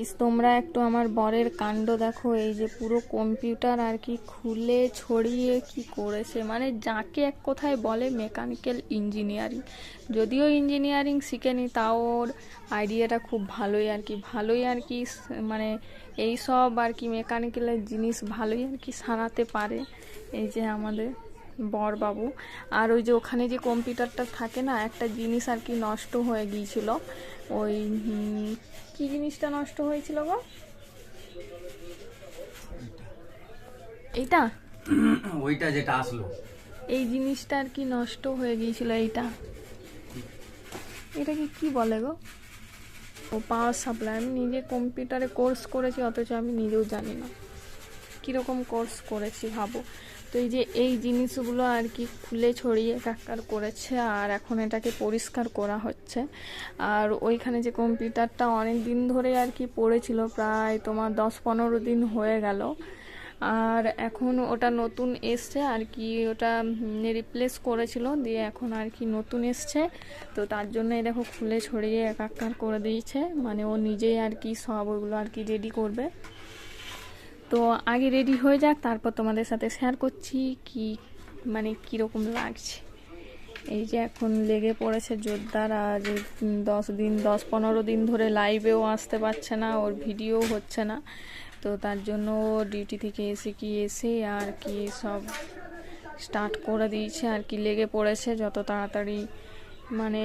Guys তোমরা একটু আমার বরের কাণ্ড দেখো, এই যে পুরো কম্পিউটার আর কি খুলে ছড়িয়ে কি করেছে। মানে যাকে এক কথায় বলে মেকানিক্যাল ইঞ্জিনিয়ারিং যদিও ইঞ্জিনিয়ারিং শিখেনি, তাও ওর আইডিয়াটা খুব ভালোই আর কি। ভালোই আর কি মানে এই সব আর কি মেকানিক্যালের জিনিস ভালোই আর কি সারাতে পারে। এই যে আমাদের বরবাবু। আর ওই যে ওখানে যে কম্পিউটারটা থাকে না একটা জিনিস আর কি নষ্ট হয়ে গিয়েছিল। ওই কি জিনিসটা নষ্ট হয়েছিল গো? এইটা? ওইটা যেটা আসলো। এই জিনিসটা আর কি নষ্ট হয়ে গিয়েছিল এইটা। এটাকে কি বলে গো? ও পাওয়ার সাপ্লাই আমি নিজে কম্পিউটারে কোর্স করেছি অথচ আমি নিজেও জানি না। কীরকম কোর্স করেছি ভাবো। তো এই যে এই জিনিসগুলো আর কি খুলে ছড়িয়ে একাকার করেছে, আর এখন এটাকে পরিষ্কার করা হচ্ছে। আর ওইখানে যে কম্পিউটারটা অনেক দিন ধরে আর কি পড়েছিল, প্রায় তোমার দশ পনেরো দিন হয়ে গেল। আর এখন ওটা নতুন এসছে, আর কি ওটা রিপ্লেস করেছিল, দিয়ে এখন আর কি নতুন এসছে। তো তার জন্য দেখো খুলে ছড়িয়ে একাকার করে দিয়েছে মানে ও নিজেই আর কি সব ওইগুলো আর কি রেডি করবে। তো আগে রেডি হয়ে যাক, তারপর তোমাদের সাথে শেয়ার করছি কি মানে কীরকম লাগছে। এই যে এখন লেগে পড়েছে জোরদার আর দশ দিন, দশ পনেরো দিন ধরে লাইভেও আসতে পারছে না, ওর ভিডিও হচ্ছে না। তো তার জন্য ডিউটি থেকে এসে কি এসে আর কি সব স্টার্ট করে দিয়েছে, আর কি লেগে পড়েছে, যত তাড়াতাড়ি মানে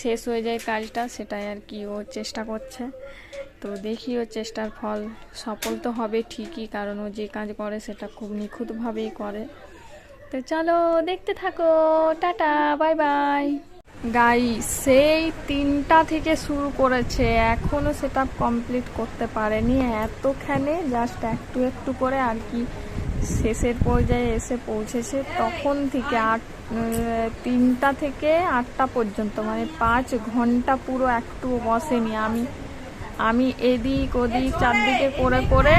শেষ হয়ে যায় কাজটা, সেটাই আর কি ও চেষ্টা করছে। তো দেখি ও চেষ্টার ফল সফল তো হবে ঠিকই, কারণ ও যে কাজ করে সেটা খুব নিখুঁতভাবেই করে। তো চলো দেখতে থাকো, টাটা, বাই বাই। গাই সেই তিনটা থেকে শুরু করেছে এখনও সেটা কমপ্লিট করতে পারেনি, এতখানে জাস্ট একটু একটু করে আর কি শেষের পর্যায়ে এসে পৌঁছেছে তখন থেকে আট তিনটা থেকে আটটা পর্যন্ত। মানে পাঁচ ঘণ্টা পুরো একটু বসেনি। আমি আমি এদিক ওদিক চারদিকে করে করে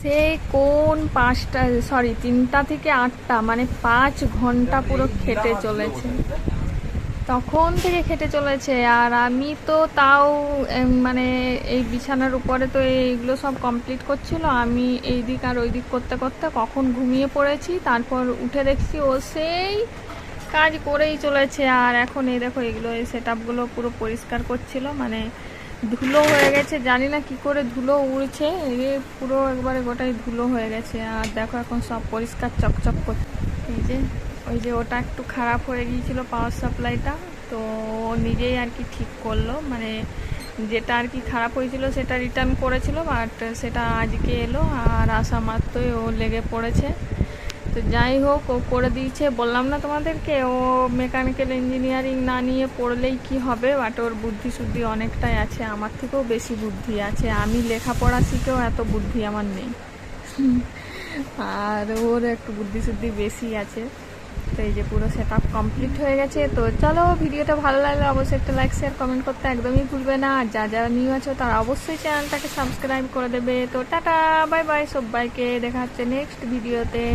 সে কোন পাঁচটা সরি তিনটা থেকে আটটা মানে পাঁচ ঘণ্টা পুরো খেটে চলেছে। তখন থেকে খেটে চলেছে, আর আমি তো তাও মানে এই বিছানার উপরে তো এইগুলো সব কমপ্লিট করছিল। আমি এই দিক আর ওই দিক করতে করতে কখন ঘুমিয়ে পড়েছি, তারপর উঠে দেখছি ও সেই কাজ করেই চলেছে। আর এখন এই দেখো, এগুলো, এই সেট পুরো পরিষ্কার করছিল। মানে ধুলো হয়ে গেছে, জানি না কি করে ধুলো উড়ছে। এই পুরো একবারে গোটাই ধুলো হয়ে গেছে। আর দেখো এখন সব পরিষ্কার, চকচক করছে এই যে ওই যে ওটা একটু খারাপ হয়ে গিয়েছিল পাওয়ার সাপ্লাইটা তো ও নিজেই আর কি ঠিক করল। মানে যেটা আর কি খারাপ হয়েছিল সেটা রিটার্ন করেছিল বাট সেটা আজকে এলো আর আসা মাত্রই ও লেগে পড়েছে। তো যাই হোক, ও করে দিয়েছে। বললাম না তোমাদেরকে, ও মেকানিক্যাল ইঞ্জিনিয়ারিং না নিয়ে পড়লেই কি হবে? বাট ওর বুদ্ধি শুদ্ধি অনেকটাই আছে, আমার থেকেও বেশি বুদ্ধি আছে। আমি লেখাপড়া শিখেও এত বুদ্ধি আমার নেই। আর ওর একটু বুদ্ধি শুদ্ধি বেশি আছে। তো এই যে পুরো সেট আপ কমপ্লিট হয়ে গেছে। তো চলো, ভিডিওটা ভালো লাগলে অবশ্যই একটা লাইক শেয়ার কমেন্ট করতে একদমই ভুলবে না। আর যা যারা নিউ আছো, তারা অবশ্যই চ্যানেলটাকে সাবস্ক্রাইব করে দেবে। তো টাটা বাই বাই সবাইকে। দেখা হচ্ছে নেক্সট ভিডিওতে